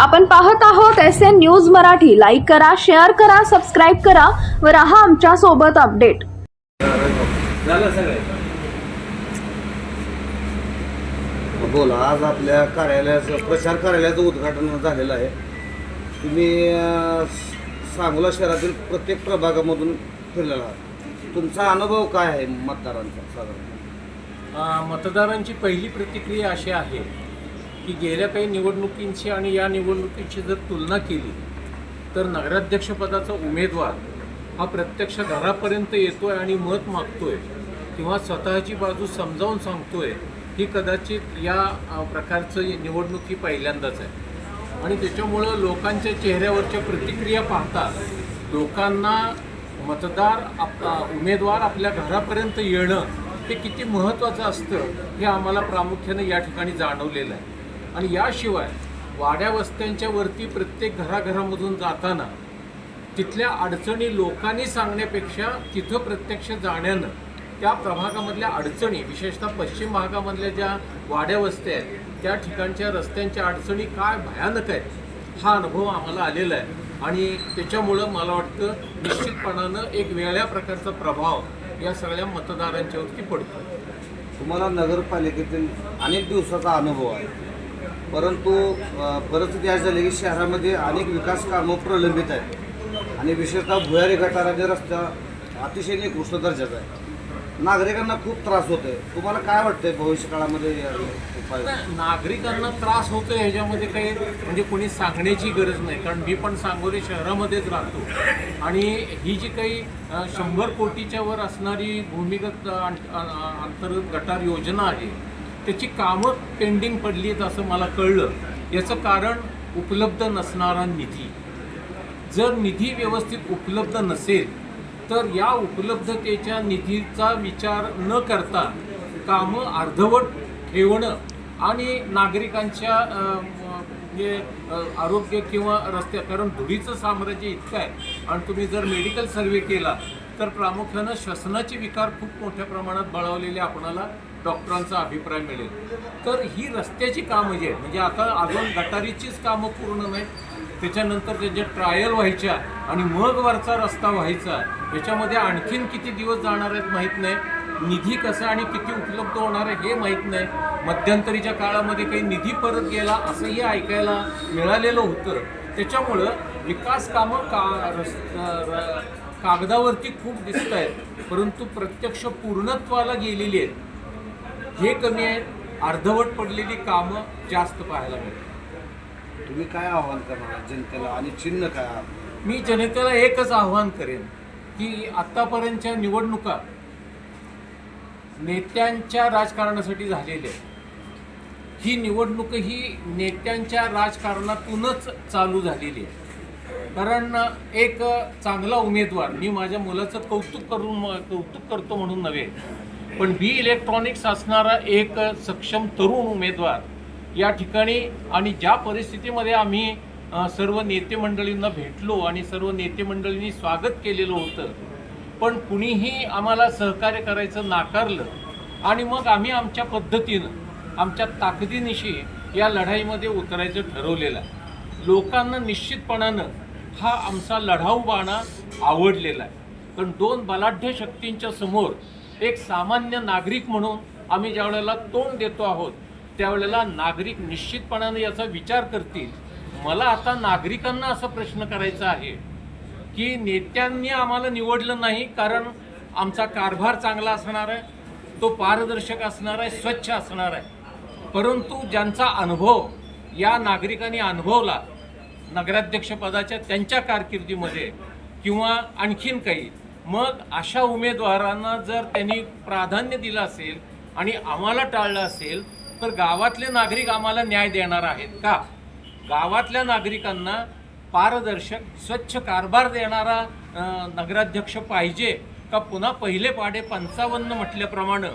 आपण पाहत आहोत S N news Marathi. Like करा शेअर करा सबस्क्राईब करा व राहा आमच्यासोबत अपडेट बोला आज आपल्या कार्यालयाचं प्रचार कार्यालयाचं उद्घाटन झालेलं आहे. तुम्ही सांगोला शहरातील प्रत्येक प्रभागामधून फिरलेला आहात. तुमचा अनुभव काय आहे मतदारांचा साधारण? मतदारांची पहिली प्रतिक्रिया अशी आहे की गेल्या काही निवडणुकींची आणि या निवडणुकीची जर तुलना केली तर नगराध्यक्षपदाचा उमेदवार हा प्रत्यक्ष घरापर्यंत येतोय आणि मत मागतोय किंवा स्वतःची बाजू समजावून सांगतोय ही कदाचित या प्रकारचं निवडणुकी पहिल्यांदाच आहे. आणि त्याच्यामुळं लोकांच्या चेहऱ्यावरच्या प्रतिक्रिया पाहता लोकांना मतदार आप उमेदवार आपल्या घरापर्यंत येणं हे किती महत्त्वाचं असतं हे आम्हाला प्रामुख्याने या ठिकाणी जाणवलेलं आहे. आणि याशिवाय वाड्या वस्त्यांच्या वरती प्रत्येक घराघरामधून जाताना तिथल्या अडचणी लोकांनी सांगण्यापेक्षा तिथं प्रत्यक्ष जाण्यानं त्या प्रभागामधल्या अडचणी विशेषतः पश्चिम भागामधल्या ज्या वाड्या वस्त्या आहेत त्या ठिकाणच्या रस्त्यांच्या अडचणी काय भयानक आहेत हा अनुभव आम्हाला आलेला आहे. आणि त्याच्यामुळं मला वाटतं निश्चितपणानं एक वेगळ्या प्रकारचा प्रभाव या सगळ्या मतदारांच्यावरती पडतो तुम्हाला नगरपालिकेतील अनेक दिवसाचा अनुभव आहे. परंतु परिस्थिती अशी झाली की शहरामध्ये अनेक विकास कामं प्रलंबित आहेत. आणि विशेषतः भुयारी गटाराचे रस्ता अतिशय निकृष्ट दर्जाचा आहे. नागरिकांना खूप त्रास होतोय. तुम्हाला काय वाटतंय भविष्य काळामध्ये नागरिकांना त्रास होतो ह्याच्यामध्ये काही म्हणजे कोणी सांगण्याची गरज नाही. कारण मी पण सांगोली शहरामध्येच राहतो. आणि ही जी काही शंभर कोटीच्या वर असणारी भूमिगत अं- अंतर्गत गटार योजना आहे त्याची कामं पेंडिंग पडली आहेत असं मला कळलं. याचं कारण उपलब्ध नसणारा निधी. जर निधी व्यवस्थित उपलब्ध नसेल तर या उपलब्धतेच्या निधीचा विचार न करता कामं अर्धवट ठेवणं आणि नागरिकांच्या म्हणजे आरोग्य किंवा रस्त्या कारण धुळीचं साम्राज्य इतकं आहे आणि तुम्ही जर मेडिकल सर्वे केला तर प्रामुख्यानं श्वसनाचे विकार खूप मोठ्या प्रमाणात बळावलेले आपणाला डॉक्टरांचा अभिप्राय मिळेल. तर ही रस्त्याची कामं जी आहेत म्हणजे आता अजून गटारीचीच कामं पूर्ण नाहीत. त्याच्यानंतर त्याच्या ट्रायल व्हायच्या आणि मग वरचा रस्ता व्हायचा याच्यामध्ये आणखीन किती दिवस जाणार आहेत माहीत नाही. निधी कसा आणि किती उपलब्ध होणार आहे हे माहीत नाही. मध्यंतरीच्या काळामध्ये काही निधी परत गेला असंही ऐकायला मिळालेलं होतं. त्याच्यामुळं विकास कामं का रस् कागदावरती खूप दिसत आहेत परंतु प्रत्यक्ष पूर्णत्वाला गेलेली आहेत. हे कमी आहेत अर्धवट पडलेली कामं जास्त पाहायला मिळतात. तुम्ही काय आव्हान करणार जनतेला आणि चिन्ह काय? मी जनतेला एकच आव्हान करेन की आत्तापर्यंतच्या निवडणुका नेत्यांच्या राजकारणासाठी झालेल्या आहेत. ही निवडणूक ही नेत्यांच्या राजकारणातूनच चालू झालेली आहे. कारण एक चांगला उमेदवार मी माझ्या मुलाचं कौतुक करून कौतुक करतो म्हणून नव्हे पण बी इलेक्ट्रॉनिक्स असणारा एक सक्षम तरुण उमेदवार या ठिकाणी आणि ज्या परिस्थितीमध्ये आम्ही सर्व नेते मंडळींना भेटलो आणि सर्व नेते मंडळींनी स्वागत केलेलं होतं पण कुणीही आम्हाला सहकार्य करायचं नाकारलं आणि मग आम्ही आमच्या पद्धतीनं आमच्या ताकदीनिशी या लढाईमध्ये उतरायचं ठरवलेलं. लोकांना निश्चितपणानं हा आमचा लढाऊ बाणा आवडलेला आहे. पण दोन बलाढ्य शक्तींच्या समोर एक सामान्य नागरिक म्हणून आम्ही ज्या वेळेला तोंड देतो आहोत त्यावेळेला नागरिक निश्चितपणाने याचा विचार करतील. मला आता नागरिकांना असा प्रश्न करायचा आहे की नेत्यांनी आम्हाला निवडलं नाही कारण आमचा कारभार चांगला असणार आहे तो पारदर्शक असणार आहे स्वच्छ असणार आहे. परंतु ज्यांचा अनुभव या नागरिकांनी अनुभवला नगराध्यक्षपदाच्या त्यांच्या कारकिर्दीमध्ये किंवा आणखीन काही मग अशा उमेदवारांना जर त्यांनी प्राधान्य दिलं असेल आणि आम्हाला टाळलं असेल तर गावातले नागरिक आम्हाला न्याय देणार आहेत का? गावातल्या नागरिकांना पारदर्शक स्वच्छ कारभार देणारा नगराध्यक्ष पाहिजे का पुन्हा पहिले पाडे पंचावन्न म्हटल्याप्रमाणे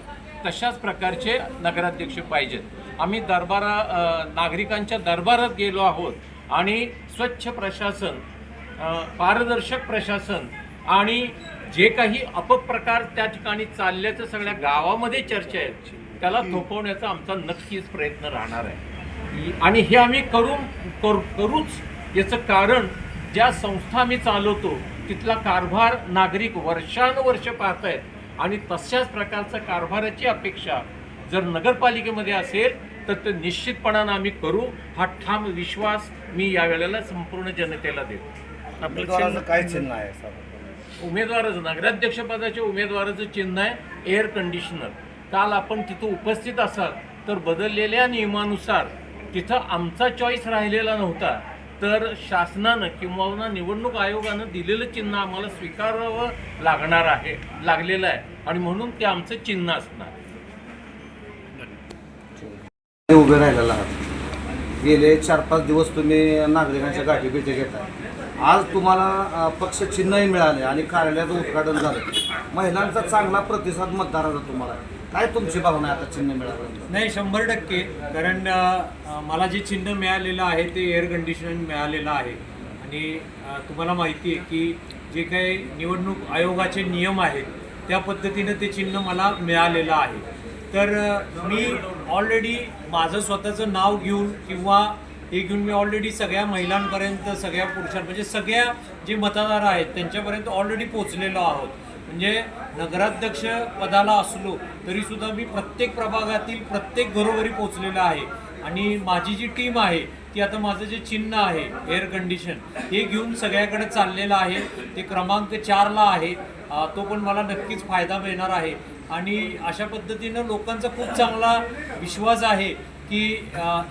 तशाच प्रकारचे नगराध्यक्ष पाहिजेत. आम्ही दरबारा नागरिकांच्या दरबारात गेलो आहोत आणि स्वच्छ प्रशासन पारदर्शक प्रशासन आणि जे काही अपप्रकार त्या ठिकाणी चालल्याचं सगळ्या गावामध्ये चर्चा आहेत त्याला थोपवण्याचा आमचा नक्कीच प्रयत्न राहणार आहे. आणि हे आम्ही करू करू करूच. याचं कारण ज्या संस्था आम्ही चालवतो तिथला कारभार नागरिक वर्षानुवर्ष पाहत आहेत आणि तशाच प्रकारचा कारभाराची अपेक्षा जर नगरपालिकेमध्ये असेल तर ते निश्चितपणानं आम्ही करू. हा ठाम विश्वास मी यावेळेला संपूर्ण जनतेला देतो. काय चिन्ह आहे? उमेदवाराचं नगराध्यक्षपदाचे उमेदवाराचं चिन्ह आहे एअर कंडिशनर काल आपण तिथं उपस्थित असाल तर बदललेल्या नियमानुसार तिथं आमचा चॉईस राहिलेला नव्हता. तर शासनानं किंवा निवडणूक आयोगानं दिलेलं चिन्ह आम्हाला स्वीकारावं लागणार आहे लागलेलं आहे. आणि म्हणून ते आमचं चिन्ह असणार. उभे राहिलेला गेले चार पाच दिवस तुम्ही नागरिकांच्या गाठी भेटी घेता आज तुम्हाला पक्ष चिन्हही मिळाले आणि कार्यालयाचं उद्घाटन झालं. महिलांचा चांगला प्रतिसाद मतदाराचा तुम्हाला काय तुमची भावना आता चिन्ह मिळालं नाही शंभर टक्के. कारण मला जे चिन्ह मिळालेलं आहे ते एअर कंडिशनर मिळालेलं आहे. आणि तुम्हाला माहिती आहे की जे काही निवडणूक आयोगाचे नियम आहेत त्या पद्धतीनं ते चिन्ह मला मिळालेलं आहे. तर मी ऑलरेडी माझं स्वतःचं नाव घेऊन किंवा हे घेऊन मी ऑलरेडी सगळ्या महिलांपर्यंत सगळ्या पुरुषां म्हणजे सगळ्या जे मतदार आहेत त्यांच्यापर्यंत ऑलरेडी पोचलेलो आहोत. म्हणजे नगराध्यक्ष पदाला असलो तरी सुद्धा मी प्रत्येक प्रभागातील प्रत्येक घरोघरी पोचलेलो आहे. आणि माझी जी टीम आहे ती आता माझं जे चिन्ह आहे एअर कंडिशन हे घेऊन सगळ्याकडे चाललेलं आहे. ते क्रमांक चारला आहे. तो पण मला नक्कीच फायदा मिळणार आहे. आणि अशा पद्धतीनं लोकांचा खूप चांगला विश्वास आहे. की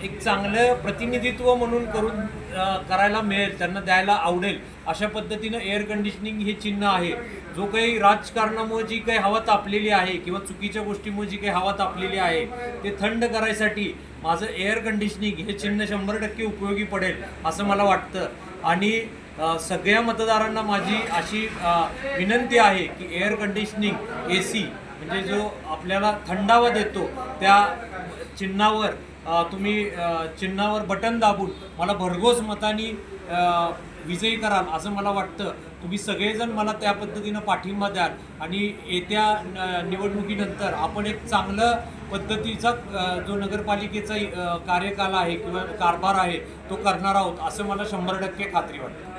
एक चांगलं प्रतिनिधित्व म्हणून करून करायला मिळेल त्यांना द्यायला आवडेल अशा पद्धतीनं एअर कंडिशनिंग हे चिन्ह आहे. जो काही राजकारणामुळे जी काही हवा तापलेली आहे किंवा चुकीच्या गोष्टीमुळे जी काही हवा तापलेली आहे ते थंड करायसाठी माझं एअर कंडिशनिंग हे चिन्ह शंभर टक्के उपयोगी पडेल असं मला वाटतं. आणि सगळ्या मतदारांना माझी अशी विनंती आहे की एअर कंडिशनिंग ए सी म्हणजे जो आपल्याला थंडावा देतो त्या चिन्हावर तुम्ही चिन्हावर बटन दाबून मला भरघोस मतानी विजयी कराल असं मला वाटतं. तुम्ही सगळेजण मला त्या पद्धतीनं पाठिंबा द्याल आणि येत्या न- निवडणुकीनंतर आपण एक चांगलं पद्धतीचा जो नगरपालिकेचा कार्यकाल आहे किंवा कारभार आहे तो करणार आहोत असं मला शंभर टक्के खात्री वाटते.